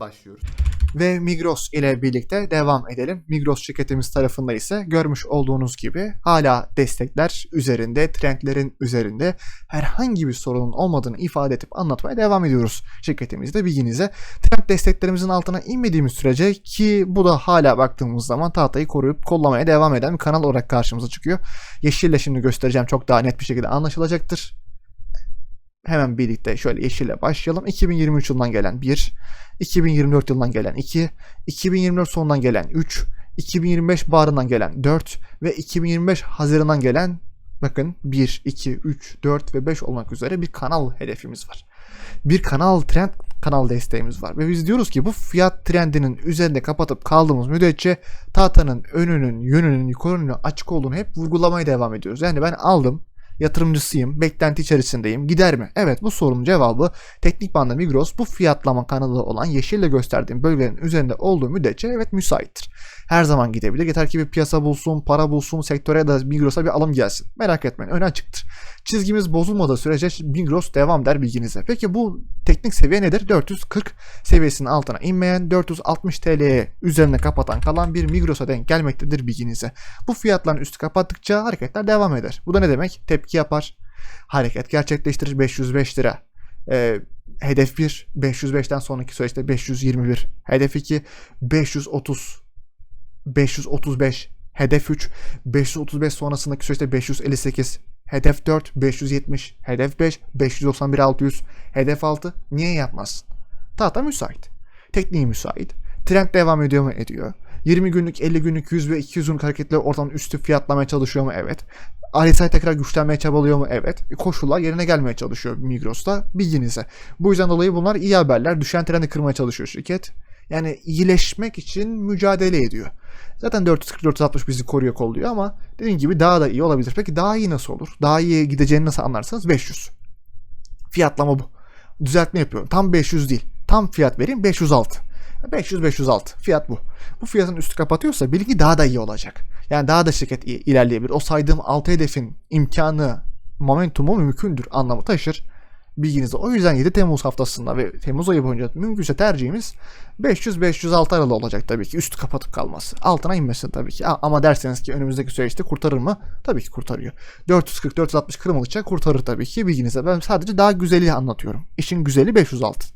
başlıyoruz. Ve Migros ile birlikte devam edelim. Migros şirketimiz tarafında ise görmüş olduğunuz gibi hala destekler üzerinde, trendlerin üzerinde herhangi bir sorunun olmadığını ifade edip anlatmaya devam ediyoruz şirketimizde bilginize. Trend desteklerimizin altına inmediğimiz sürece ki bu da hala baktığımız zaman tahtayı koruyup kollamaya devam eden bir kanal olarak karşımıza çıkıyor. Yeşille şimdi göstereceğim çok daha net bir şekilde anlaşılacaktır. Hemen birlikte şöyle yeşille başlayalım. 2023 yılından gelen 1, 2024 yılından gelen 2, 2024 sonundan gelen 3, 2025 baharından gelen 4 ve 2025 Haziran'dan gelen bakın 1, 2, 3, 4 ve 5 olmak üzere bir kanal hedefimiz var. Bir kanal trend kanal desteğimiz var. Ve biz diyoruz ki bu fiyat trendinin üzerinde kapatıp kaldığımız müddetçe tahtanın önünün, yönünün, yukarının açık olduğunu hep vurgulamaya devam ediyoruz. Yani ben aldım, yatırımcısıyım, beklenti içerisindeyim. Gider mi? Evet bu sorunun cevabı teknik banda Migros bu fiyatlama kanalı olan yeşille gösterdiğim bölgelerin üzerinde olduğu müddetçe evet müsaittir. Her zaman gidebilir. Yeter ki bir piyasa bulsun, para bulsun, sektöre da Migros'a bir alım gelsin. Merak etmeyin önü açıktır. Çizgimiz bozulmadığı sürece Migros devam der bilginize. Peki bu teknik seviye nedir? 440 seviyesinin altına inmeyen 460 TL'ye üzerine kapatan kalan bir Migros'a denk gelmektedir bilginize. Bu fiyatların üstü kapattıkça hareketler devam eder. Bu da ne demek? Tepki yapar. Hareket gerçekleştirir 505 lira. Ee, hedef 1 505'ten sonraki süreçte 521. Hedef 2 530 535. Hedef 3 535 sonrasındaki süreçte 558. Hedef 4 570. Hedef 5 591 600. Hedef 6 niye yapmazsın? Tahta müsait. Tekniği müsait. Trend devam ediyor mu? Ediyor. 20 günlük, 50 günlük, 100 ve 200 günlük hareketleri ortamın üstü fiyatlamaya çalışıyor mu? Evet. RSI tekrar güçlenmeye çabalıyor mu? Evet. Koşullar yerine gelmeye çalışıyor Migros'ta. Bilginize. Bu yüzden dolayı bunlar iyi haberler. Düşen trendi kırmaya çalışıyor şirket. Yani iyileşmek için mücadele ediyor. Zaten 440-460 bizi koruyor kolluyor ama dediğim gibi daha da iyi olabilir. Peki daha iyi nasıl olur? Daha iyi gideceğini nasıl anlarsanız 500. Fiyatlama bu. Düzeltme yapıyorum. Tam 500 değil. Tam fiyat vereyim 506. 500-506 fiyat bu. Bu fiyatın üstü kapatıyorsa bilgi daha da iyi olacak. Yani daha da şirket ilerleyebilir. O saydığım 6 hedefin imkanı, momentumu mümkündür anlamı taşır. Bilginize. O yüzden 7 Temmuz haftasında ve Temmuz ayı boyunca mümkünse tercihimiz 500-506 aralığı olacak tabii ki. Üstü kapatıp kalması. Altına inmesin tabii ki. Ama derseniz ki önümüzdeki süreçte kurtarır mı? Tabii ki kurtarıyor. 440-460 kırmalıkça kurtarır tabii ki bilginize. Ben sadece daha güzeli anlatıyorum. İşin güzeli 506.